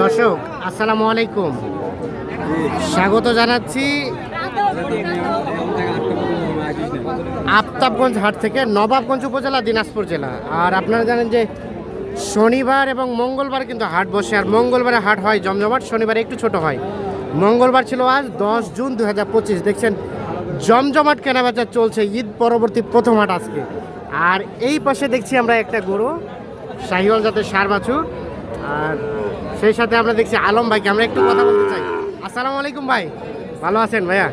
দর্শক, আসসালামু আলাইকুম। স্বাগত জানাচ্ছি আফতাবগঞ্জ হাট থেকে নবাবগঞ্জ উপজেলা, দিনাজপুর জেলা। আর আপনারা জানেন যে শনিবার এবং মঙ্গলবার কিন্তু হাট বসে, আর মঙ্গলবারে হাট হয় জমজমাট, শনিবারে একটু ছোট হয়। মঙ্গলবার ছিল আজ, দশ জুন দু হাজার পঁচিশ। দেখছেন, জমজমাট কেনাবেচা চলছে, ঈদ পরবর্তী প্রথম হাট আজকে। আর এই পাশে দেখছি আমরা একটা গরু, শাহিওয়াল জাতের সার বাছুর। আর সেই সাথে আমরা দেখছি আলম ভাইকে, আমরা একটু কথা বলতে চাই। আসসালামু আলাইকুম ভাই, ভালো আছেন ভাইয়া?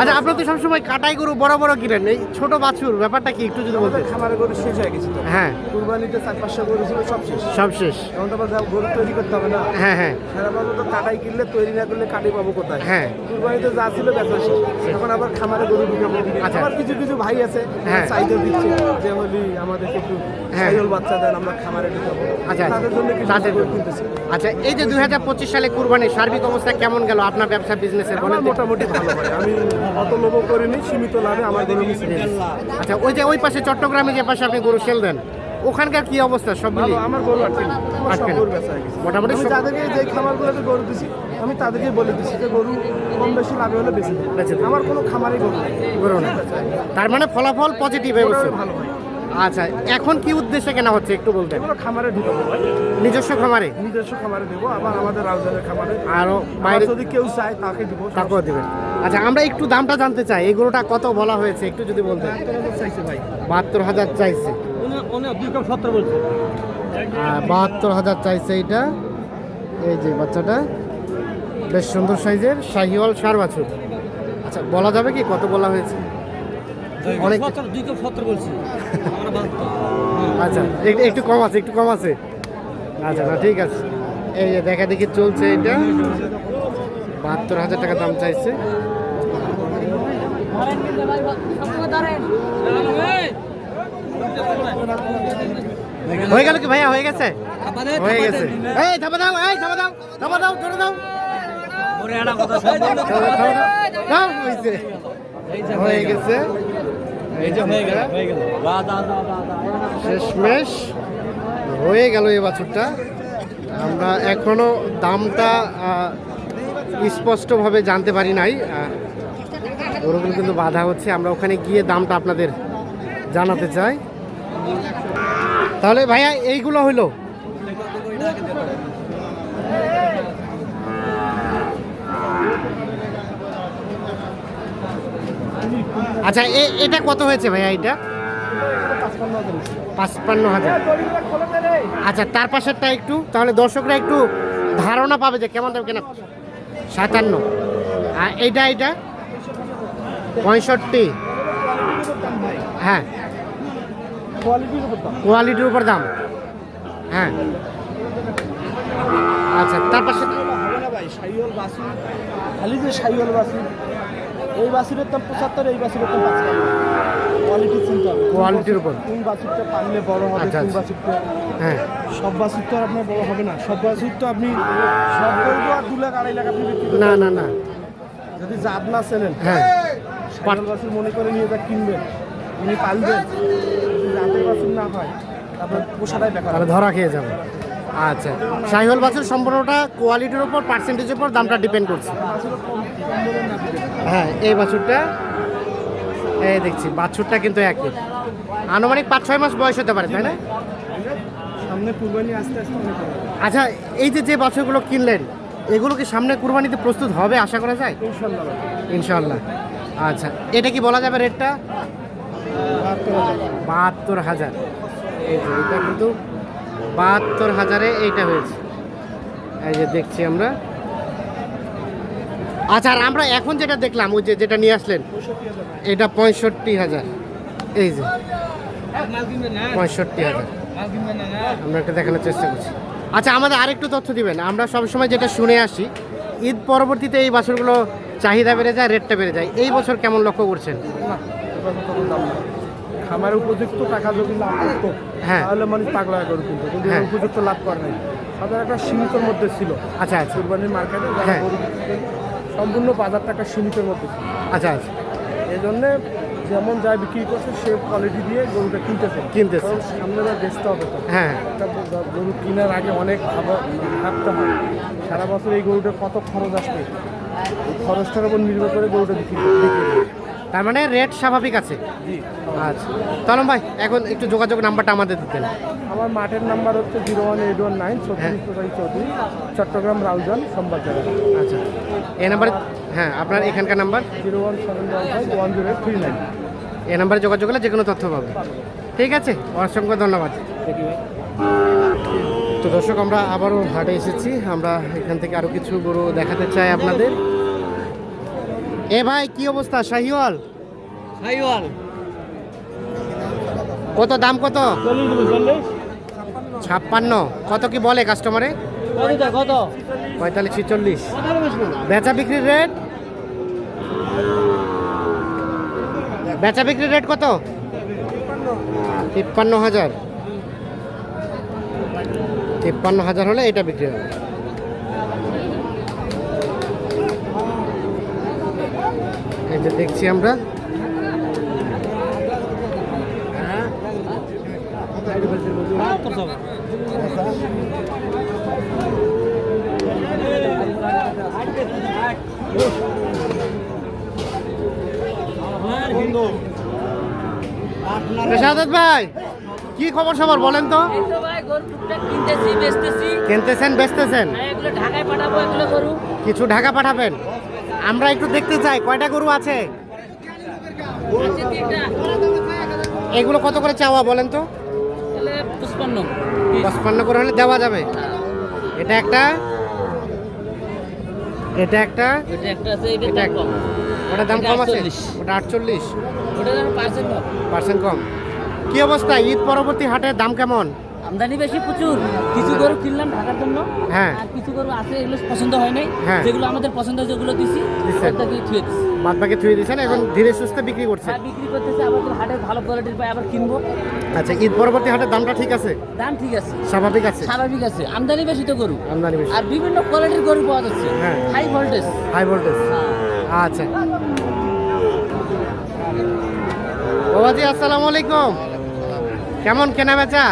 আচ্ছা আপনার তো সবসময় কাটাই গরু বড় বড় কিনেন। এই ছোট বাছুর ব্যাপারটা কি একটু যদি বলতেন? খামারে গরু শেষ হয়ে গেছে তো। হ্যাঁ। কুরবানিতে চার পাঁচশো গরু ছিল সব শেষ। সব শেষ। এখন তো গরু তৈরি করতে হবে না। হ্যাঁ হ্যাঁ। সারা বছর তো কাটাই কিনলে তৈরি না করলে কাটি পাবো কোথায়? হ্যাঁ। কুরবানিতে যা ছিল বেচা শেষ। এখন আবার খামারে গরু ঢুকাবো আচ্ছা। আবার কিছু কিছু ভাই আছে হ্যাঁ। চাইতে দিচ্ছে যে হলি আমাদেরকে একটু হ্যাঁ। বাচ্চা দেন আমরা খামারে ঢুকাবো। আচ্ছা তাদের জন্য কিছু তাদের কিনতেছি। আচ্ছা এই যে দুই হাজার পঁচিশ সালে কুরবানির সার্বিক অবস্থা কেমন গেল আপনার ব্যবসা বিজনেসের? মোটামুটি ভালো হয় আমি অত লোভ করিনি সীমিত লাভে আমার গরু মিশে আচ্ছা ওই যে ওই পাশে চট্টগ্রামে যে পাশে আপনি গরু সেল দেন ওখানকার কি অবস্থা সব ভালো মিলিয়ে আমার গরু আটকে আমার সব আটকে গরু বেচা হয়ে গেছে। মোটামুটি যাদেরকে যে খামারগুলোতে গরু দিছি আমি তাদেরকে বলে দিছি যে গরু কম বেশি লাভে হলে বেশি বেচে। আমার কোনো খামারই গরু গরু না তার মানে ফলাফল পজিটিভ এবছর ভালো হয়। আচ্ছা এখন কি উদ্দেশ্যে কেনা হচ্ছে একটু বলতেন? খামারে ঢুকাবো। নিজস্ব খামারে? নিজস্ব খামারে দেবো আবার আমাদের রাউজানের খামারে। আরও বাইরে যদি কেউ চায় তাকে দিব তাকেও দিবেন। আচ্ছা আমরা একটু দামটা জানতে চাই। এগুলোটা কত বলা হয়েছে? একটু যদি ভাই। বাহাত্তর হাজার চাইছে। বাহাত্তর হাজার চাইছে এইটা। এই যে বাচ্চাটা বেশ সুন্দর সাইজের শাহিওয়াল সার বাছুর। আচ্ছা বলা যাবে কি কত বলা হয়েছে? অনেক সত্তর বলছি। আচ্ছা একটু কম আছে একটু কম আছে। আচ্ছা না, ঠিক আছে। এই যে দেখা দেখি চলছে এটা। বাহাত্তর হাজার টাকা দাম চাইছে। হয়ে গেল কি ভাইয়া? হয়ে গেছে? হয়ে গেছে। এই, থাপা দাও, এই, থাপা দাও থাপা দাও, ধরে দাও। হয়ে গেছে। এই যে হয়ে গেল। শেষমেশ। হয়ে গেল এই বাছুরটা। আমরা এখনও দামটা স্পষ্টভাবে জানতে পারি নাই। গরুগুলো কিন্তু বাধা হচ্ছে। আমরা ওখানে গিয়ে দামটা আপনাদের জানাতে চাই। তাহলে ভাইয়া, এইগুলো হইল? আচ্ছা এ- এটা কত হয়েছে ভাইয়া এটা পাঁচপান্ন হাজার আচ্ছা তার পাশেরটা একটু তাহলে দর্শকরা একটু ধারণা পাবে যে কেমন দাম কেনা সাতান্ন আর এইটা এইটা পঁয়ষট্টি হ্যাঁ কোয়ালিটির উপর দাম হ্যাঁ আচ্ছা তার পাশে খালি যে এই বাসুরের দাম পঁচাত্তর এই বাসুরের দাম কোয়ালিটি চিনতে হবে। কোয়ালিটির উপর। কোন বাছুরটা পারলে বড় হবে আচ্ছা, কোন আচ্ছা। বাছুরটা হ্যাঁ। সব বাছুর তো আপনার বড় হবে না। সব বাছুর তো আপনি সব বলব আর দু লাখ আড়াই লাখ আপনি না না না। যদি জাত না চেনেন। হ্যাঁ। সাইওয়াল বাছুর মনে করে নিয়ে যা কিনবেন। উনি পালবেন। যদি জাতের বাছুর না হয় তারপর পোষাটাই বেকার তাহলে ধরা খেয়ে যাবে। আচ্ছা। শাহিওয়াল বাছুর সম্পূর্ণটা কোয়ালিটির উপর পার্সেন্টেজের উপর দামটা ডিপেন্ড করছে। হ্যাঁ এই বাছুরটা এই দেখছি বাছুরটা কিন্তু একই। আনুমানিক পাঁচ ছয় মাস বয়স হতে পারে তাই না? সামনে কুরবানি আস্তে আস্তে আচ্ছা এই যে যে বাছুরগুলো কিনলেন এগুলো কি সামনে কুরবানিতে প্রস্তুত হবে আশা করা যায়? ইনশাল্লাহ। ইনশাল্লাহ। আচ্ছা এটা কি বলা যাবে রেটটা? বাহাত্তর হাজার। বাহাত্তর হাজার। এই যে এটা কিন্তু বাহাত্তর হাজারে এইটা হয়েছে। এই যে দেখছি আমরা। আচ্ছা আর আমরা এখন যেটা দেখলাম ওই যে যেটা নিয়ে আসলেন এটা পঁয়ষট্টি হাজার। এই যে পঁয়ষট্টি হাজার। আমরা একটা দেখানোর চেষ্টা করছি। আচ্ছা আমাদের আরেকটু তথ্য দিবেন। আমরা সবসময় যেটা শুনে আসি ঈদ পরবর্তীতে এই বাছুরগুলো চাহিদা বেড়ে যায় রেটটা বেড়ে যায়। এই বছর কেমন লক্ষ্য করছেন। খামারে উপযুক্ত টাকা যদি লাভ করতো হ্যাঁ। তাহলে মানুষ পাগলা করে কিনতো। কিন্তু হ্যাঁ। উপযুক্ত লাভ করে নাই। তাদের একটা সীমিতর মধ্যে ছিল। আচ্ছা আচ্ছা। কুরবানির মার্কেটে সম্পূর্ণ বাজার টাকা সীমিতের মধ্যে। আচ্ছা আচ্ছা। এই জন্য যেমন যা বিক্রি করছে সে কোয়ালিটি দিয়ে গরুটা কিনতেছে। কিনতেছে। কারণ সামনে যা বেচতে হবে তো। হ্যাঁ। একটা গরু কেনার আগে অনেক থাকতে ভাবতে হয়। সারা বছর এই গরুটার কত খরচ আসবে? এই খরচটার উপর নির্ভর করে গরুটা বিক্রি করে বিক্রি করে। তার মানে রেট স্বাভাবিক আছে? আচ্ছা। তলম ভাই এখন একটু যোগাযোগ নাম্বারটা আমাদের দিতেন আমার মাঠের নাম্বার হচ্ছে zero one eight one nine হ্যাঁ। চৌত্রিশ চৌত্রিশ চট্টগ্রাম রাউজান সোমবার আচ্ছা। এই নাম্বারে হ্যাঁ আপনার এখানকার number? Zero one seven one zero three nine. এই নাম্বারে যোগাযোগ করলে যে কোনো তথ্য পাবে। ঠিক আছে? অসংখ্য ধন্যবাদ। তো দর্শক আমরা আবারও হাটে এসেছি। আমরা এখান থেকে আরও কিছু গরু দেখাতে চাই আপনাদের। এ ভাই কি অবস্থা? শাহিওয়াল? সাইওয়াল কত দাম কত? ছাপ্পান্ন। কত কি বলে কাস্টমারে কত পঁয়তাল্লিশ ছিচল্লিশ। বেচা বিক্রির রেট বেচা বিক্রির রেট কত? তিপ্পান্ন হাজার। তিপ্পান্ন হাজার হলে এটা বিক্রি হবে। যে দেখছি আমরা। শাহাদাত ভাই কি খবর সবার বলেন তো? কিনতেছেন বেচতেছেন? গরু কিছু ঢাকা পাঠাবেন? আমরা একটু দেখতে চাই কয়টা গরু আছে? এগুলো কত করে চাওয়া বলেন তো? পঁচপান্ন। করে হলে দেওয়া যাবে। এটা একটা? এটা একটা? ওটার দাম কম আছে? ওটা আটচল্লিশ? পার্সেন্ট কম। কি অবস্থা? ঈদ পরবর্তী হাটের দাম কেমন? আমদানি বেশি প্রচুর। কিছু গরু কিনলাম ঢাকার জন্য। হ্যাঁ। আর কিছু গরু আছে এগুলো পছন্দ হয় নাই। হ্যাঁ। যেগুলো আমাদের পছন্দ যেগুলো দিছি দিছেন। দিয়ে থুয়ে দিছি। বাদ বাকি থুয়ে দিয়েছেন এখন ধীরে সুস্থে বিক্রি করছেন। আর বিক্রি করতেছে আবার হাটে ভালো কোয়ালিটির পাই আবার কিনবো। আচ্ছা ঈদ পরবর্তী হাটের দামটা ঠিক আছে? দাম ঠিক আছে। স্বাভাবিক আছে? স্বাভাবিক আছে। আমদানি বেশি তো গরু। আমদানি বেশি। আর বিভিন্ন কোয়ালিটির গরু পাওয়া যাচ্ছে। হ্যাঁ। হাই ভোল্টেজ হাই ভোল্টেজ আচ্ছা। বাবাজি আসসালামু আলাইকুম। কেমন কেনা বেচা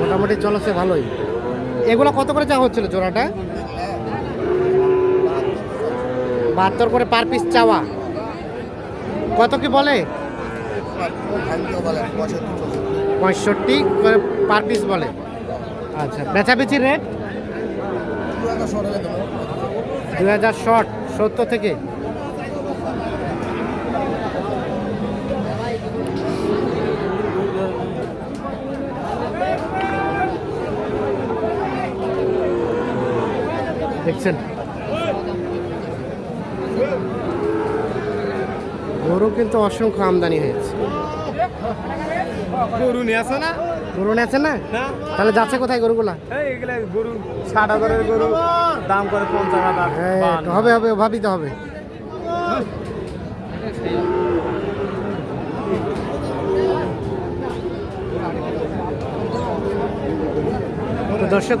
মোটামুটি চলছে ভালোই। এগুলো কত করে চাওয়া হচ্ছিল জোড়াটা? বাহাত্তর করে পার পিস চাওয়া। কত কি বলে? পঁয়ষট্টি করে পার পিস বলে। আচ্ছা বেচাবেচির রেট দু হাজার শর্ট সত্তর থেকে। দেখছেন? গরু কিন্তু অসংখ্য আমদানি হয়েছে। গরু নিয়ে আসো না। গরু আছে না? তাহলে যাচ্ছে কোথায় গরুগুলা? গরু ষাট হাজারের গরু দাম করে পঞ্চাশ হাজার হবে হবে ভাবিতে হবে। দর্শক